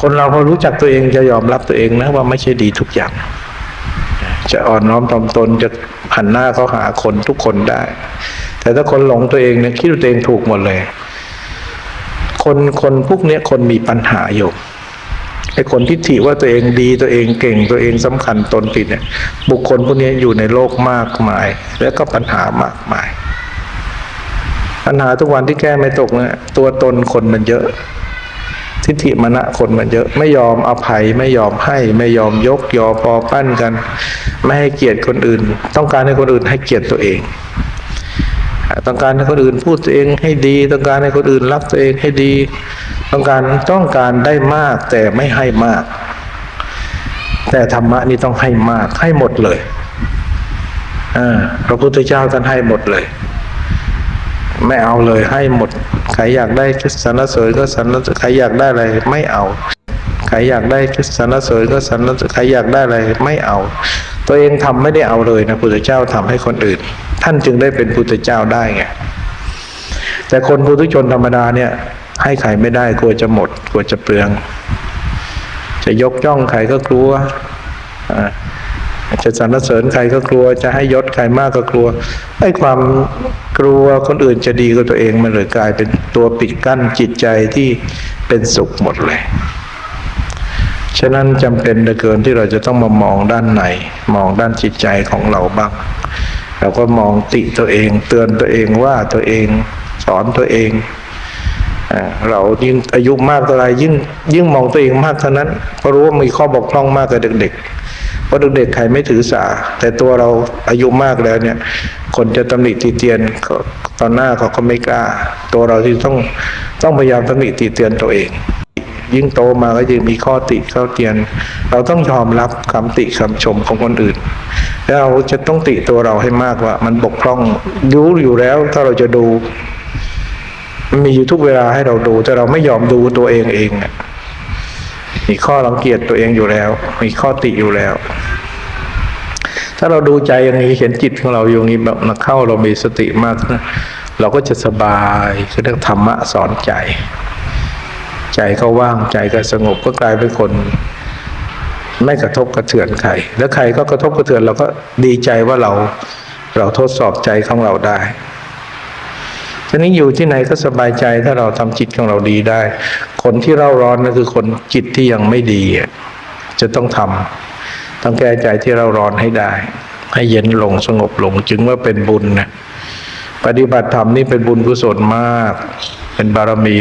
คนเราพอรู้จักตัวเองจะยอมรับตัวเองนะว่าไม่ใช่ดีทุกอย่าง จะอ่อนน้อมถ่อมตนจะหันหน้าเข้าหาคนทุกคนได้ แต่ถ้าคนหลงตัวเองเนี่ยคิดว่าตัวเองถูกหมดเลย คนคนพวกเนี้ยคนมีปัญหาอยู่ไอ้คนที่ถิว่าตัวเองดีตัวเองเก่งตัวเองสำคัญตนผิดเนี่ย บุคคลพวกเนี้ยอยู่ในโลกมากมาย แล้วก็ปัญหามากมาย ปัญหาทุกวันที่แก้ไม่ตกเนี่ยตัวตนคนมันเยอะ ทิฏฐิมณะคนมันเยอะไม่ยอมอภัยไม่ยอมให้ไม่ยอมยกยอพอปั้นกัน ไม่ให้เกียรติคนอื่น ต้องการให้คนอื่นให้เกียรติตัวเอง ต้องการให้คนอื่นพูดตัวเองให้ดี ต้องการให้คนอื่นรักตัวเองให้ดี ต้องการต้องการได้มากแต่ไม่ให้มาก แต่ธรรมะนี่ต้องให้มากให้หมดเลยอพระพุทธเจ้าท่านให้หมดเลย ไม่เอาเลยให้หมด ใครอยากได้สรรเสริญก็สรรใครอยากได้อะไรไม่เอา ใครอยากได้สรรเสริญก็สรรใครอยากได้อะไรไม่เอา ตัวเองทำไม่ได้เอาเลยนะพุทธเจ้าทำให้คนอื่น ท่านจึงได้เป็นพุทธเจ้าได้ไงแต่คนพุทุชนธรรมดาเนี่ยให้ใครไม่ได้กลัวจะหมดกลัวจะเปลือง จะยกย่องใครก็กลัว จะสรรเสริญใครก็กลัว จะให้ยศใครมากก็กลัวไอ้ความกลัวคนอื่นจะดีกับตัวเองมันเลยกลายเป็นตัวปิดกั้นจิตใจที่เป็นสุขหมดเลย ฉะนั้นจำเป็นเหลือเกินที่เราจะต้องมามองด้านในมองด้านจิตใจของเราบ้างเราก็มองติตัวเอง เตือนตัวเองว่าตัวเองสอนตัวเองเรายิ่งอายุมากเท่าไหรยิ่งยิ่งมองตัวเองมากเท่านั้นเพราะรู้ว่ามีข้อบกพร่องมากกับเด็กๆ เพราะเด็กๆใครไม่ถือสา แต่ตัวเราอายุมากแล้วเนี่ย คนจะตำหนิตีเตียนตอนหน้าเขาก็ไม่กล้า ตัวเราที่ต้องต้องพยายามตำหนิตีเตียนตัวเอง ยิ่งโตมาก็ยิ่งมีข้อติข้อเตียน เราต้องยอมรับคำติคำชมของคนอื่น แล้วเราจะต้องติตัวเราให้มากว่า มันบกพร่องรู้อยู่แล้วถ้าเราจะดูมีอยู่ทุกเวลาให้เราดู แต่เราไม่ยอมดูตัวเองเอง มีข้อรังเกียจตัวเองอยู่แล้ว มีข้อติอยู่แล้ว ถ้าเราดูใจอย่างนี้เห็นจิตของเราอยู่างนี้แบบนักเข้าเรามีสติมากนะเราก็จะสบายคือเรื่องธรรมะสอนใจ ใจก็ว่างใจก็สงบก็กลายเป็นคน ไม่กระทบกระเทือนใครแล้วใครก็กระทบกระเทือนเราก็ดีใจว่าเราเราทดสอบใจของเราได้ ฉะนี้อยู่ที่ไหนก็สบายใจถ้าเราทำจิตของเราดีได้ คนที่เร่าร้อนนั่นคือคนจิตที่ยังไม่ดีจะต้องทำต้องแก้ใจที่เราร้อนให้ได้ ให้เย็นลงสงบลง จึงว่าเป็นบุญนะปฏิบัติธรรมนี่เป็นบุญกุศลมาก เป็นบารมี